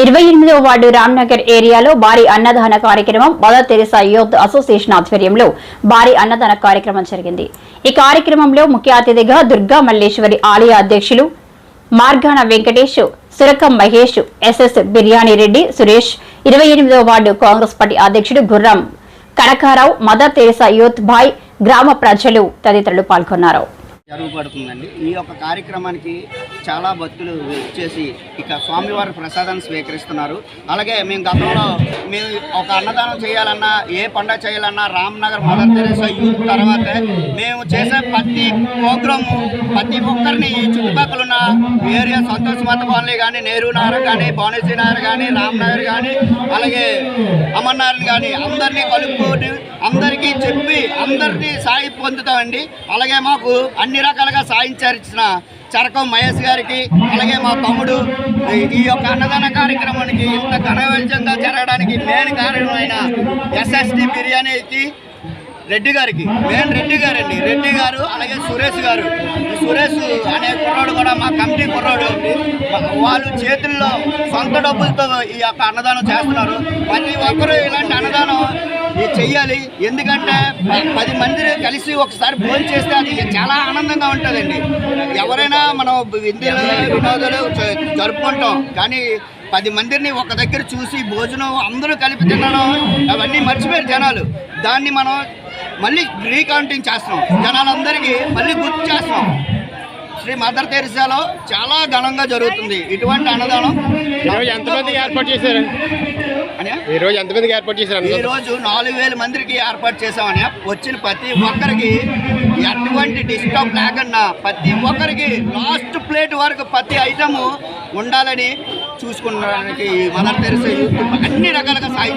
ఇరవై ఎనిమిదవ వార్డు రామ్నగర్ ఏరియాలో భారీ అన్నదాన కార్యక్రమం మదర్ తెరిసా యూత్ అసోసియేషన్ ఆధ్వర్యంలో భారీ అన్నదాన కార్యక్రమం జరిగింది. ఈ కార్యక్రమంలో ముఖ్య అతిథిగా దుర్గా మల్లేశ్వరి ఆలయ అధ్యక్షులు మార్గాన వెంకటేష్ సురకం మహేష్ ఎస్ఎస్ బిర్యానీ రెడ్డి సురేష్ ఇరవై ఎనిమిదవ వార్డు కాంగ్రెస్ పార్టీ అధ్యక్షుడు Gurram Kanakarao Mother Teresa youth భాయ్ గ్రామ ప్రజలు తదితరులు పాల్గొన్నారు. జరుగుపడుతుందండి. ఈ యొక్క కార్యక్రమానికి చాలా భక్తులు వచ్చేసి ఇక స్వామివారి ప్రసాదాన్ని స్వీకరిస్తున్నారు. అలాగే మేము గతంలో మేము ఒక అన్నదానం చేయాలన్నా ఏ పండుగ చేయాలన్నా రామ్నగర్ మదర్ తెరేసా యూత్ తర్వాత మేము చేసే ప్రతి ప్రోగ్రాము ప్రతి ఒక్కరిని ఈ చుట్టుపక్కల ఉన్న ఏరియా సంతోష్ మత కాలనీ కానీ నెహ్రూ నగర్ కానీ భువనేశ్వరి నగర్ కానీ రామ్నగర్ కానీ అలాగే అమర్నాథ్ కానీ అందరినీ కలుపుకొని అందరినీ సాయి పొందుతామండి. అలాగే మాకు అన్ని రకాలుగా సాయించాల్సిన చరకం మహేష్ గారికి అలాగే మా తమ్ముడు ఈ- యొక్క అన్నదాన కార్యక్రమానికి ఇంత ఘనవైద్యంగా జరగడానికి మెయిన్ కారణమైన ఎస్ఎస్డి బిర్యానీకి రెడ్డి గారికి మెయిన్ రెడ్డి గారండి. రెడ్డి గారు అలాగే సురేష్ గారు. సురేష్ అనే కుర్రాడు కూడా మా కమిటీ కుర్రాడు. వాళ్ళు చేతుల్లో సొంత డబ్బులతో ఈ యొక్క అన్నదానం చేస్తున్నారు. ప్రతి ఒక్కరూ ఇలాంటి అన్నదానం చెయ్యాలి. ఎందుకంటే పది మంది కలిసి ఒకసారి భోజనం చేస్తే అది చాలా ఆనందంగా ఉంటుందండి. ఎవరైనా మనం విందులు వినోదాలు జరుపుకుంటాం. కానీ పది మందిని ఒక దగ్గర చూసి భోజనం అందరూ కలిపి తినడం అవన్నీ మర్చిపోయారు జనాలు. దాన్ని మనం మళ్ళీ రీకౌంటింగ్ చేస్తున్నాం జనాలందరికీ మళ్ళీ గుర్తు చేస్తున్నాం. శ్రీ మదర్ తెరిసాలో చాలా ఘనంగా జరుగుతుంది ఇటువంటి అన్నదానం. ఈరోజు ఎంతమందికి ఏర్పాటు చేశారు? అని ఈ రోజు ఎంతమందికి ఏర్పాటు చేశారు ఈ అందరూ రోజు నాలుగు వేల మందికి ఏర్పాటు చేసామని వచ్చిన ప్రతి ఒక్కరికి ఎటువంటి డిస్టర్బ్ లేకుండా ప్రతి ఒక్కరికి లాస్ట్ ప్లేట్ వరకు ప్రతి ఐటము ఉండాలని చూసుకునడానికి మదర్ తెరిసే యూత్ అన్ని రకాలుగా సాయం